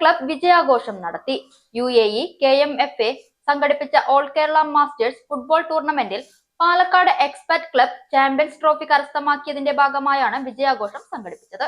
Club വിജയാഘോഷം നടത്തി. U A E K M F A സംഘടിപ്പിച്ച ഓൾ കേരള മാസ്റ്റേഴ്സ് ഫുട്ബോൾ ടൂർണമെന്റിൽ Palakkad expert club champions trophy കരസ്ഥമാക്കിയതിന്റെ ഭാഗമായാണ് വിജയാഘോഷം സംഘടിപ്പിച്ചത്.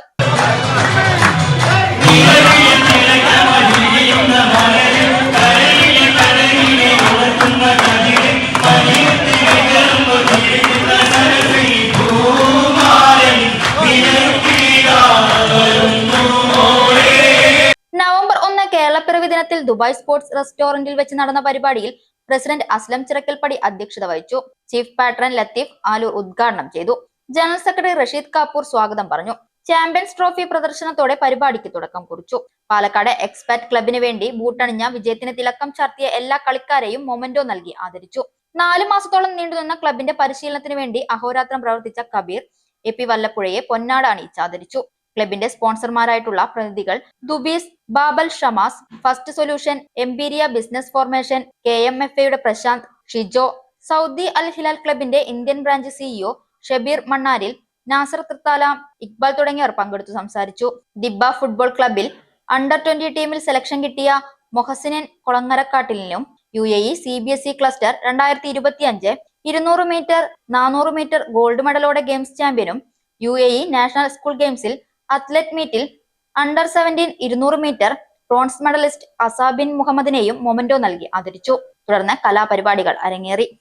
ദിനത്തിൽ ദുബായ് സ്പോർട്സ് റെസ്റ്റോറന്റിൽ വെച്ച് നടന്ന പരിപാടിയിൽ പ്രസിഡന്റ് അസ്ലം ചിറക്കൽപ്പടി അധ്യക്ഷത വഹിച്ചു. ചീഫ് പാട്രൻ ലത്തീഫ് ആലൂർ ഉദ്ഘാടനം ചെയ്തു. ജനറൽ സെക്രട്ടറി റഷീദ് കാപ്പൂർ സ്വാഗതം പറഞ്ഞു. ചാമ്പ്യൻസ് ട്രോഫി പ്രദർശനത്തോടെ പരിപാടിക്ക് തുടക്കം കുറിച്ചു. പാലക്കാട് എക്സ്പാറ്റ് ക്ലബിന് വേണ്ടി ബൂട്ടണിഞ്ഞ വിജയത്തിന് തിലക്കം ചാർത്തിയ എല്ലാ കളിക്കാരെയും മൊമെന്റോ നൽകി ആദരിച്ചു. നാലു മാസത്തോളം നീണ്ടുനിന്ന ക്ലബിന്റെ പരിശീലനത്തിന് വേണ്ടി അഹോരാത്രം പ്രവർത്തിച്ച കബീർ എ പി വല്ലപ്പുഴയെ പൊന്നാട അണിയിച്ച് ആദരിച്ചു. ക്ലബിന്റെ സ്പോൺസർമാരായിട്ടുള്ള പ്രതിനിധികൾ ദുബീസ് ബാബൽ Shamas first solution Emperia business formation K M F എയുടെ Prashanth Shijo Saudi Al Hilal ക്ലബിന്റെ Indian branch CEO Shabeer Mannaril Nasar Thrithala Iqbal തുടങ്ങിയവർ പങ്കെടുത്തു സംസാരിച്ചു. ദിബ ഫുട്ബോൾ ക്ലബിൽ അണ്ടർ ട്വന്റി ടീമിൽ സെലക്ഷൻ കിട്ടിയ മൊഹസിനൻ കൊളങ്ങരക്കാട്ടിലിനും U A E C B S E cluster രണ്ടായിരത്തി ഇരുപത്തി അഞ്ച് ഇരുന്നൂറ് മീറ്റർ നാനൂറ് മീറ്റർ ഗോൾഡ് മെഡലോടെ games ചാമ്പ്യനും U A E national school ഗെയിംസിൽ അത്ലറ്റ് മീറ്റിൽ അണ്ടർ സെവന്റീൻ ഇരുന്നൂറ് മീറ്റർ ബ്രോൺസ് മെഡലിസ്റ്റ് അസാബിൻ മുഹമ്മദിനെയും മൊമെന്റോ നൽകി ആദരിച്ചു. തുടർന്ന് കലാപരിപാടികൾ അരങ്ങേറി.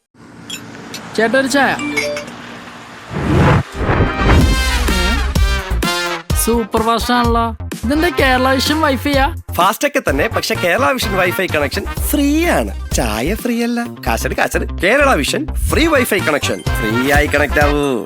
സൂപ്പർ കേരള വിഷൻ വൈഫൈയാ ഫാസ്റ്റ് ഒക്കെ തന്നെ പക്ഷെ Kerala vision wifi connection free ആണ്. ചായ ഫ്രീ അല്ല. കാശട് കാശട്. Kerala vision free wifi connection free ആയി കണക്ട് ആവൂ.